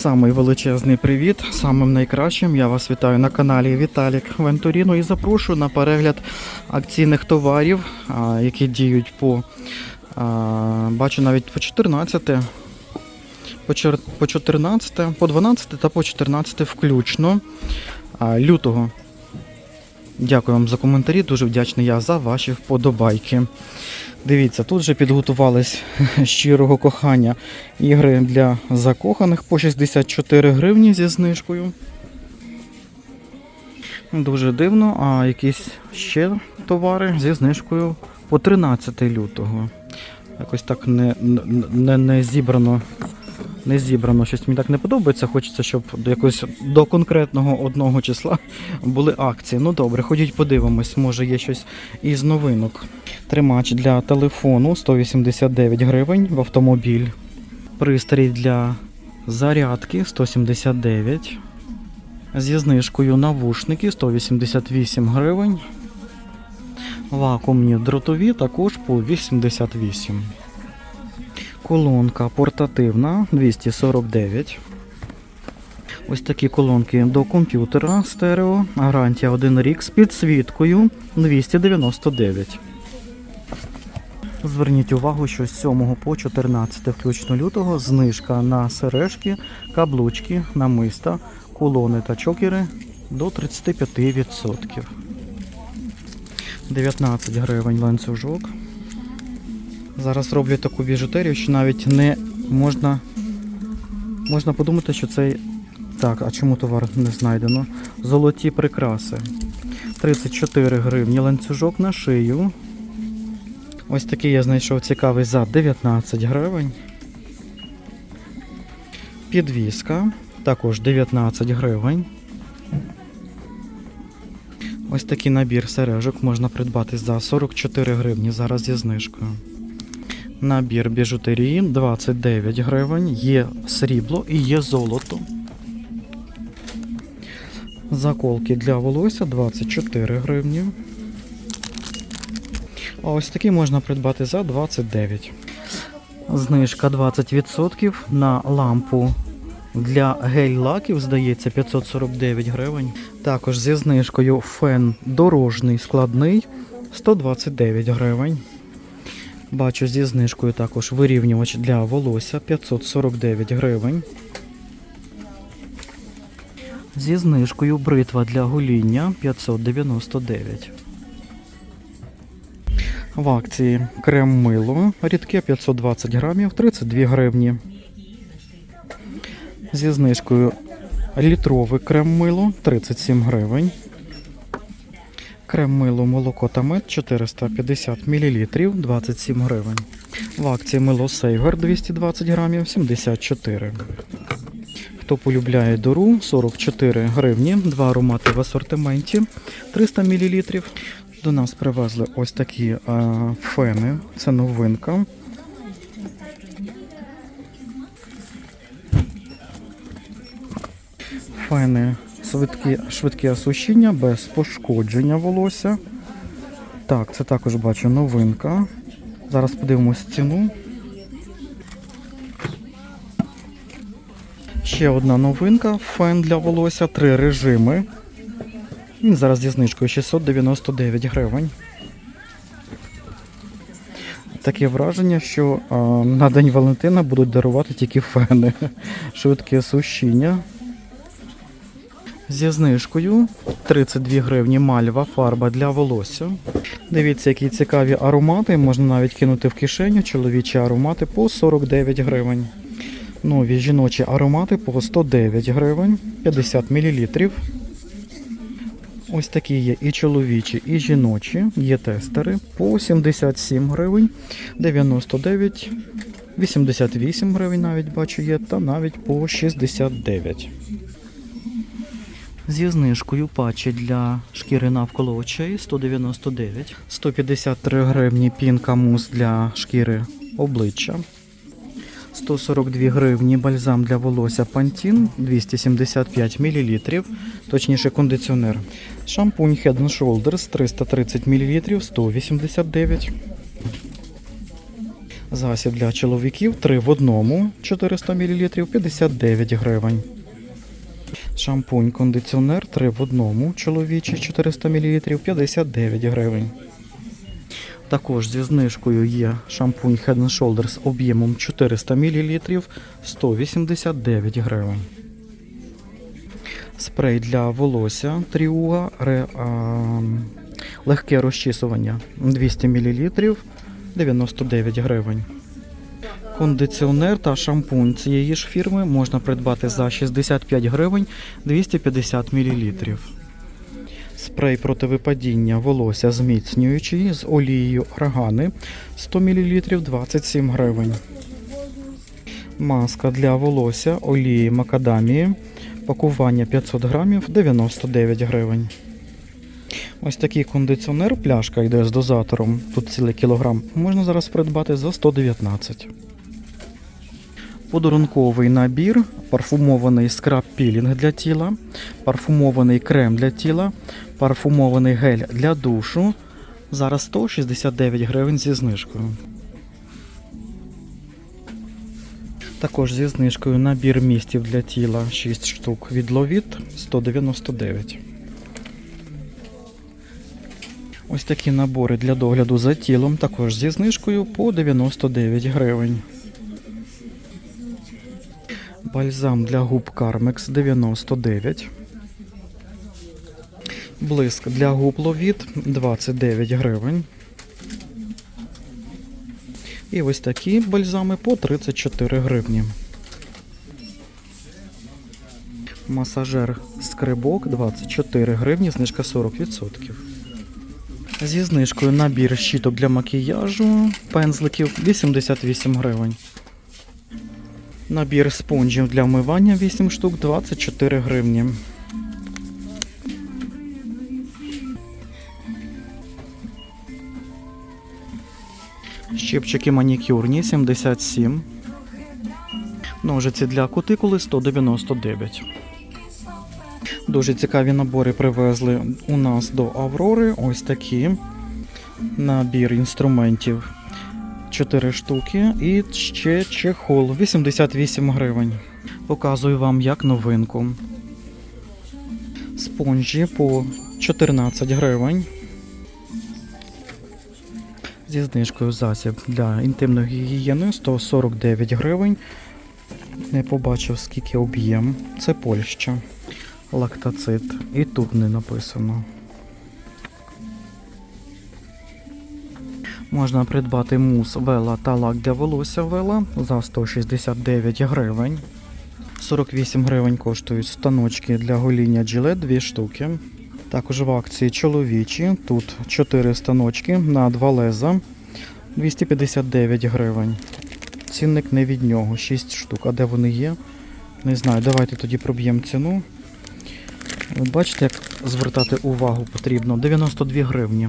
Самий величезний привіт, самим найкращим. Я вас вітаю на каналі Віталік Вентуріно і запрошую на перегляд акційних товарів, які діють по бачу навіть по 14, по 14, по 12 та по 14 включно лютого. Дякую вам за коментарі. Дуже вдячний я за ваші вподобайки. Дивіться, тут вже підготувались щирого кохання ігри для закоханих по 64 гривні зі знижкою. Дуже дивно, а якісь ще товари зі знижкою по 13 лютого. Якось так не, не, не зібрано. Не зібрано, щось мені так не подобається. Хочеться, щоб до якогось до конкретного одного числа були акції. Ну добре, ходіть подивимось, може є щось із новинок. Тримач для телефону 189 гривень в автомобіль. Пристрій для зарядки 179. Зі знижкою навушники 188 гривень. Вакуумні дротові також по 88. Колонка портативна 249. Ось такі колонки до комп'ютера стерео. Гарантія 1 рік з підсвіткою 299. Зверніть увагу, що з 7 по 14 включно лютого знижка на сережки, каблучки, намиста, кулони та чокери до 35%. 19 гривень ланцюжок. Зараз роблю таку біжутерію, що навіть не можна. Можна подумати, що це. Так, а чому товар не знайдено? Золоті прикраси. 34 гривні ланцюжок на шию. Ось такий я знайшов цікавий за 19 гривень. Підвіска. Також 19 гривень. Ось такий набір сережок можна придбати за 44 гривні зараз зі знижкою. Набір біжутерії 29 гривень, є срібло і є золото. Заколки для волосся 24 гривні. Ось такі можна придбати за 29. Знижка 20% на лампу для гель-лаків, здається, 549 гривень. Також зі знижкою фен дорожний складний 129 гривень. Бачу зі знижкою також вирівнювач для волосся 549 гривень. Зі знижкою бритва для гоління 599. В акції крем мило рідке 520 грамів 32 гривні. Зі знижкою літровий крем мило 37 гривень. Крем мило молоко та мед 450 мл 27 гривень. В акції мило Сейгар 220 грамів 74. Хто полюбляє дору 44 гривні, два аромати в асортименті 300 мл. До нас привезли ось такі е, фени. Це новинка. Фени швидкі, швидке осушіння без пошкодження волосся. Так, це також бачу новинка. Зараз подивимось ціну. Ще одна новинка. Фен для волосся, три режими. Він зараз зі знижкою 699 гривень. Таке враження, що а, на День Валентина будуть дарувати тільки фени. Швидке сушіння. Зі знижкою 32 гривні мальва фарба для волосся. Дивіться, які цікаві аромати. Можна навіть кинути в кишеню чоловічі аромати по 49 гривень. Нові жіночі аромати по 109 гривень, 50 мл. Ось такі є і чоловічі, і жіночі. Є тестери по 77 гривень, 99, 88 гривень навіть бачу є, та навіть по 69. Зі знижкою патчі для шкіри навколо очей 199, 153 гривні пінка мус для шкіри обличчя. 142 гривні бальзам для волосся Pantene 275 мл, точніше кондиціонер. Шампунь Head Shoulders 330 мл 189. Засіб для чоловіків 3 в одному 400 мл 59 гривень. Шампунь кондиціонер 3 в одному чоловічий 400 мл 59 гривень. Також зі знижкою є шампунь Head Shoulders об'ємом 400 мл 189 гривень. Спрей для волосся Тріуга ре, а, легке розчісування 200 мл 99 гривень. Кондиціонер та шампунь цієї ж фірми можна придбати за 65 гривень 250 мл. Спрей проти випадіння волосся зміцнюючий з олією органи 100 мл 27 гривень. Маска для волосся олії макадамії. Пакування 500 грамів 99 гривень. Ось такий кондиціонер, пляшка йде з дозатором, тут цілий кілограм, можна зараз придбати за 119. Подарунковий набір, парфумований скраб-пілінг для тіла, парфумований крем для тіла, парфумований гель для душу. Зараз 169 гривень зі знижкою. Також зі знижкою набір містів для тіла 6 штук від Ловіт 199. Ось такі набори для догляду за тілом також зі знижкою по 99 гривень. Бальзам для губ Кармекс 99. Блиск для губ Ловіт 29 гривень. І ось такі бальзами по 34 гривні. Масажер скрибок 24 гривні, знижка 40%. Зі знижкою набір щіток для макіяжу, пензликів 88 гривень. Набір спонжів для вмивання 8 штук 24 гривні. Щипчики манікюрні 77. Ножиці для кутикули 199. Дуже цікаві набори привезли у нас до Аврори. Ось такі. Набір інструментів 4 штуки. І ще чехол 88 гривень. Показую вам як новинку. Спонжі по 14 гривень. Зі знижкою засіб для інтимної гігієни 149 гривень. Не побачив, скільки об'єм. Це Польща. Лактацит. І тут не написано. Можна придбати мус вела та лак для волосся вела за 169 гривень. 48 гривень коштують станочки для гоління джилет 2 штуки. Також в акції чоловічі. Тут 4 станочки на 2 леза 259 гривень. Цінник не від нього, 6 штук. А де вони є? Не знаю. Давайте тоді проб'ємо ціну. Бачите, як звертати увагу потрібно. 92 гривні.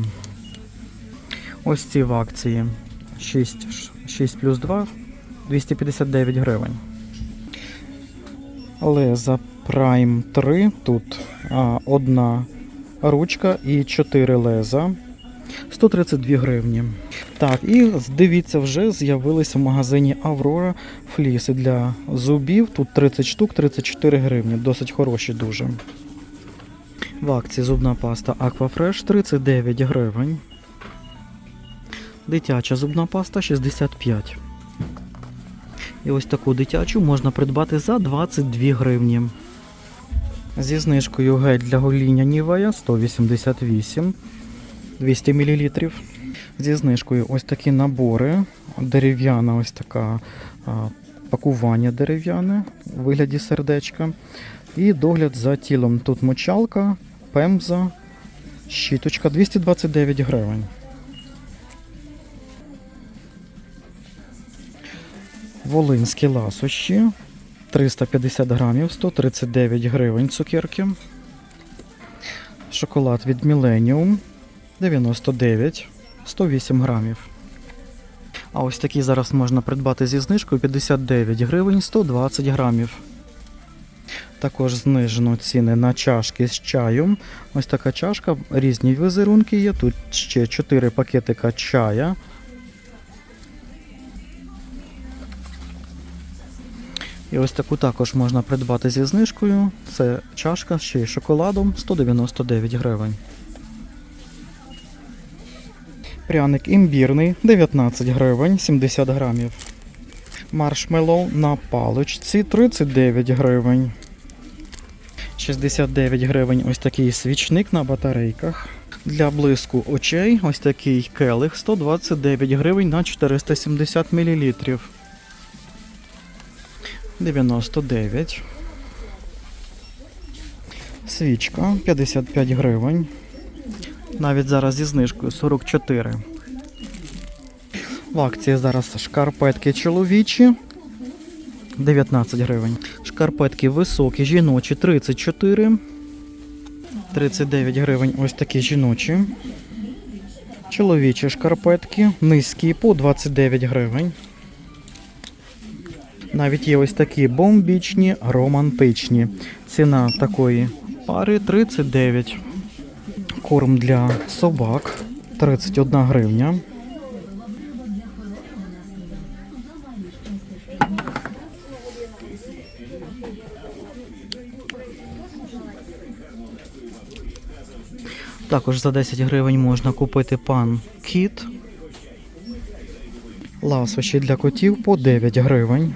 Ось ці в акції 6, 6 плюс 2 259 гривень. Леза Prime 3. Тут а, одна ручка і 4 леза. 132 гривні. Так, і дивіться, вже з'явилися в магазині Аврора фліси для зубів. Тут 30 штук, 34 гривні. Досить хороші дуже. В акції зубна паста Aquafresh 39 гривень. Дитяча зубна паста 65. І ось таку дитячу можна придбати за 22 гривні. Зі знижкою гель для гоління Нівея 188 200 мл. Зі знижкою ось такі набори. Дерев'яна ось така пакування дерев'яне у вигляді сердечка. І догляд за тілом. Тут мочалка, пемза, щіточка 229 гривень. Волинські ласощі 350 грамів, 139 гривень цукерки. Шоколад від Millennium 99, 108 грамів. А ось такі зараз можна придбати зі знижкою 59 гривень 120 грамів. Також знижено ціни на чашки з чаєм. Ось така чашка, різні візерунки є. Тут ще 4 пакетика чая. І ось таку також можна придбати зі знижкою. Це чашка ще й шоколадом 199 гривень. Пряник імбірний 19 гривень 70 грамів. Маршмеллоу на паличці 39 гривень. 69 гривень ось такий свічник на батарейках. Для блиску очей ось такий келих 129 гривень на 470 мл. 99. Свічка 55 гривень. Навіть зараз зі знижкою 44. В акції зараз шкарпетки чоловічі 19 гривень. Шкарпетки високі, жіночі 34. 39 гривень ось такі жіночі. Чоловічі шкарпетки низькі по 29 гривень. Навіть є ось такі бомбічні, романтичні. Ціна такої пари 39. Корм для собак 31 гривня. Також за 10 гривень можна купити пан кіт. Ласощі для котів по 9 гривень.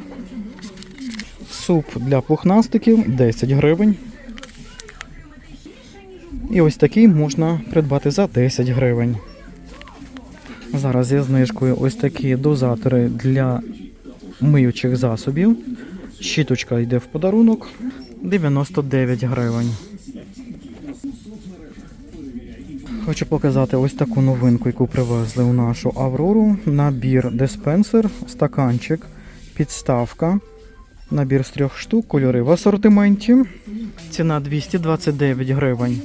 Суп для пухнастиків 10 гривень. І ось такий можна придбати за 10 гривень. Зараз зі знижкою ось такі дозатори для миючих засобів. Щіточка йде в подарунок 99 гривень. Хочу показати ось таку новинку, яку привезли у нашу Аврору. Набір диспенсер, стаканчик, підставка. Набір з трьох штук, кольори в асортименті. Ціна 229 гривень.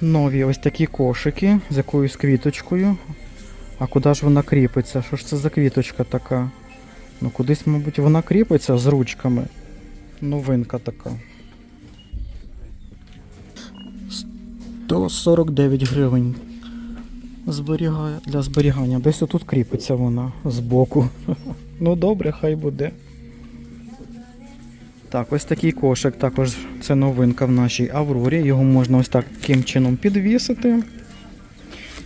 Нові ось такі кошики з якоюсь квіточкою. А куди ж вона кріпиться? Що ж це за квіточка така? Ну кудись, мабуть, вона кріпиться з ручками. Новинка така. 149 гривень. Зберігає для зберігання. Десь отут кріпиться вона збоку. Ну добре, хай буде. Так, ось такий кошик. Також це новинка в нашій Аврорі. Його можна ось таким чином підвісити.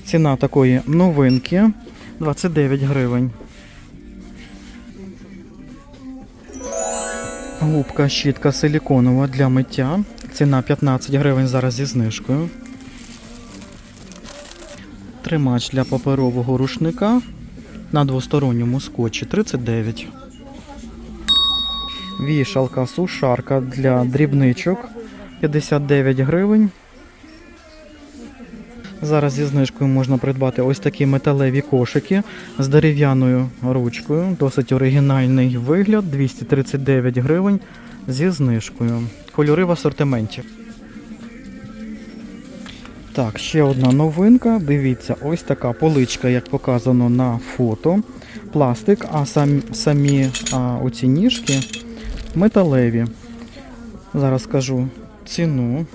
Ціна такої новинки 29 гривень. Губка щітка силіконова для миття. Ціна 15 гривень зараз зі знижкою. Тримач для паперового рушника на двосторонньому скотчі 39. Вішалка сушарка для дрібничок 59 гривень. Зараз зі знижкою можна придбати ось такі металеві кошики з дерев'яною ручкою. Досить оригінальний вигляд 239 гривень зі знижкою. Кольори в асортименті. Так, ще одна новинка. Дивіться, ось така поличка, як показано на фото. Пластик, а самі, самі а, оці ніжки металеві. Зараз скажу ціну.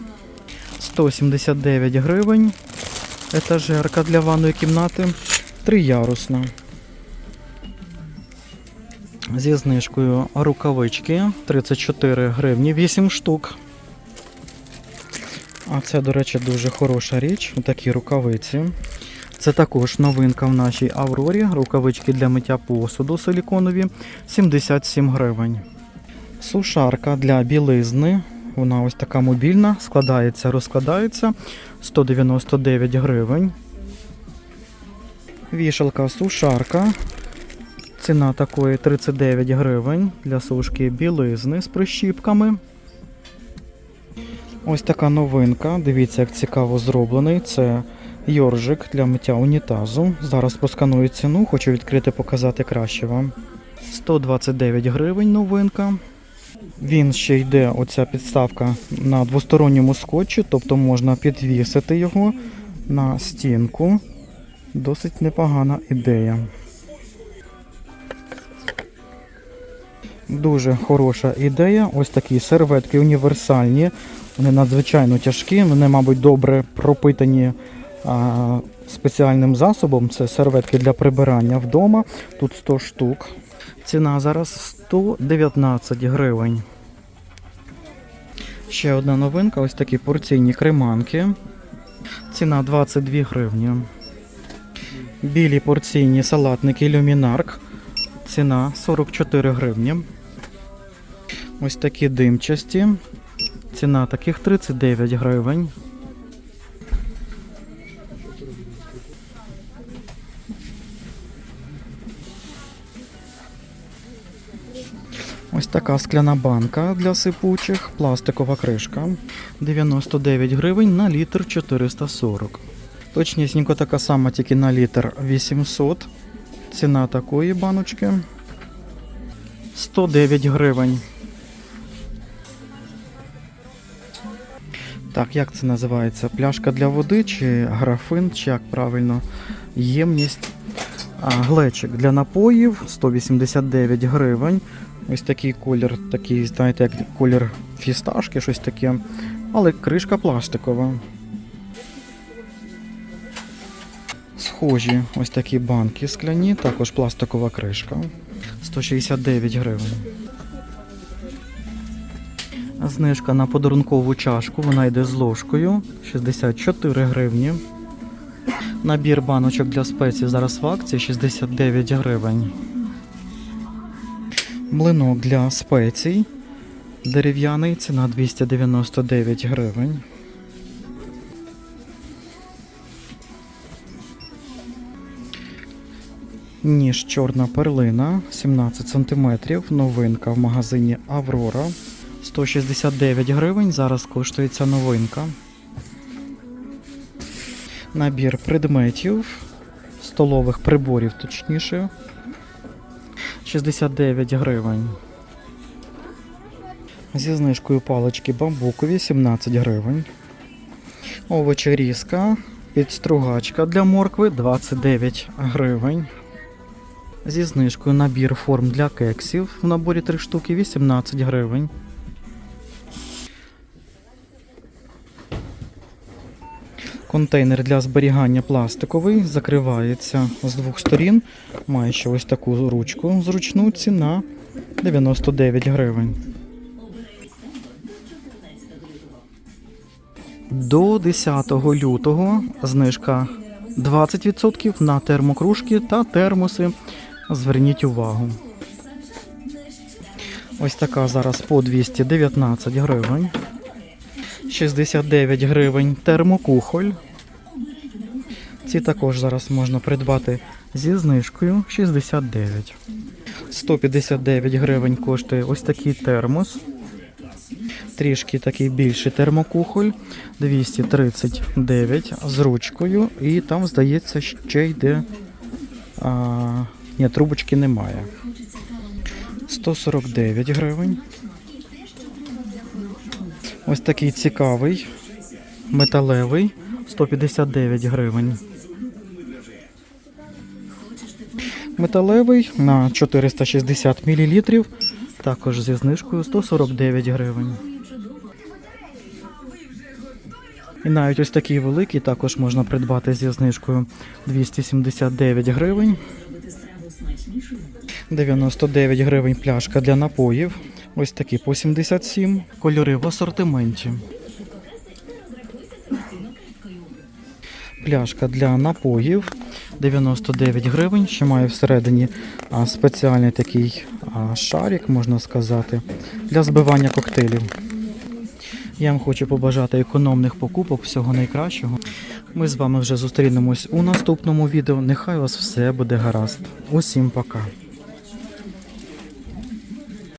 179 гривень. Етажерка для ванної кімнати. Триярусна. Зі знижкою рукавички 34 гривні, 8 штук. А це, до речі, дуже хороша річ. Такі рукавиці. Це також новинка в нашій Аврорі. Рукавички для миття посуду силіконові 77 гривень. Сушарка для білизни. Вона ось така мобільна, складається, розкладається 199 гривень. Вішалка сушарка. Ціна такої 39 гривень для сушки білизни з прищіпками. Ось така новинка. Дивіться, як цікаво зроблений. Це йоржик для миття унітазу. Зараз просканую ціну, хочу відкрити, показати краще вам. 129 гривень новинка. Він ще йде, оця підставка на двосторонньому скотчі, тобто можна підвісити його на стінку. Досить непогана ідея. Дуже хороша ідея. Ось такі серветки універсальні. Вони надзвичайно тяжкі, вони, мабуть, добре пропитані а, спеціальним засобом. Це серветки для прибирання вдома. Тут 100 штук. Ціна зараз 119 гривень. Ще одна новинка, ось такі порційні креманки. Ціна 22 гривні. Білі порційні салатники люмінарк. Ціна 44 гривні. Ось такі димчасті. Ціна таких 39 гривень. Ось така скляна банка для сипучих, пластикова кришка. 99 гривень на літр 440. Точнісінько така сама, тільки на літр 800. Ціна такої баночки 109 гривень. Так, як це називається? Пляшка для води чи графин, чи як правильно? Ємність. А, глечик для напоїв 189 гривень. Ось такий колір, такий, знаєте, як колір фісташки, щось таке. Але кришка пластикова. Схожі ось такі банки скляні, також пластикова кришка. 169 гривень. Знижка на подарункову чашку, вона йде з ложкою 64 гривні. Набір баночок для спецій зараз в акції 69 гривень. Млинок для спецій. Дерев'яний ціна 299 гривень. Ніж чорна перлина 17 см. Новинка в магазині Аврора. 169 гривень. Зараз коштує ця новинка. Набір предметів, столових приборів, точніше. 69 гривень. Зі знижкою палички бамбукові 17 гривень. Овочерізка, підстругачка для моркви 29 гривень. Зі знижкою набір форм для кексів в наборі 3 штуки 18 гривень. Контейнер для зберігання пластиковий закривається з двох сторін. Має ще ось таку ручку зручну ціна 99 гривень. До 10 лютого знижка 20% на термокружки та термоси. Зверніть увагу. Ось така зараз по 219 гривень. 69 гривень термокухоль. Ці також зараз можна придбати зі знижкою 69. 159 гривень коштує ось такий термос. Трішки такий більший термокухоль. 239 з ручкою. І там, здається, ще йде. А, ні, трубочки немає. 149 гривень. Ось такий цікавий, металевий, 159 гривень. Металевий на 460 мл, також зі знижкою 149 гривень. І навіть ось такий великий також можна придбати зі знижкою 279 гривень. 99 гривень пляшка для напоїв. Ось такі по 77. Кольори в асортименті. Пляшка для напоїв 99 гривень. Ще має всередині спеціальний такий шарик, можна сказати, для збивання коктейлів. Я вам хочу побажати економних покупок, всього найкращого. Ми з вами вже зустрінемось у наступному відео. Нехай у вас все буде гаразд. Усім пока.